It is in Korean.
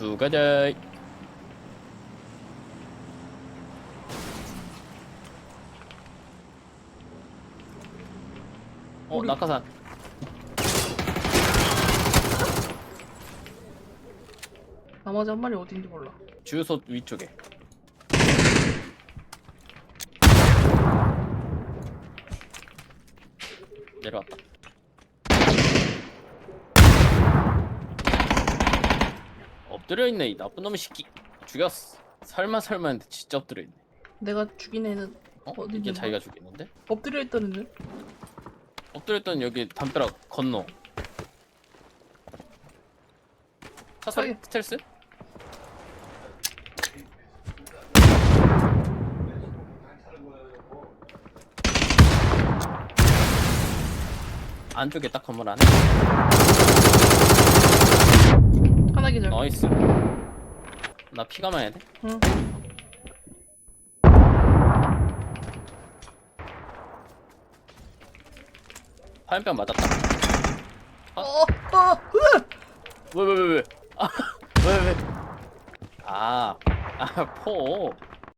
두 가자. 어 낙하산. 나머지 한 마리 어딘지 몰라. 주유소 위쪽에. 내려왔다. 엎드려 있네 이 나쁜 놈의 새끼. 죽였어. 설마 설마 했는데 진짜 엎드려 있네. 내가 죽인 애는 어? 어디 이게 있는 자기가 죽였는데? 엎드려 있다는데? 엎드려 있던 여기 담벼락 건너. 사살 저기. 스텔스? 안쪽에 딱 건물 안에 하 나. 나이스 나 피가 마야 돼? 응. 화염병 맞았다 어, 어, 으! 왜왜 왜왜 아 왜왜 아, 아, 포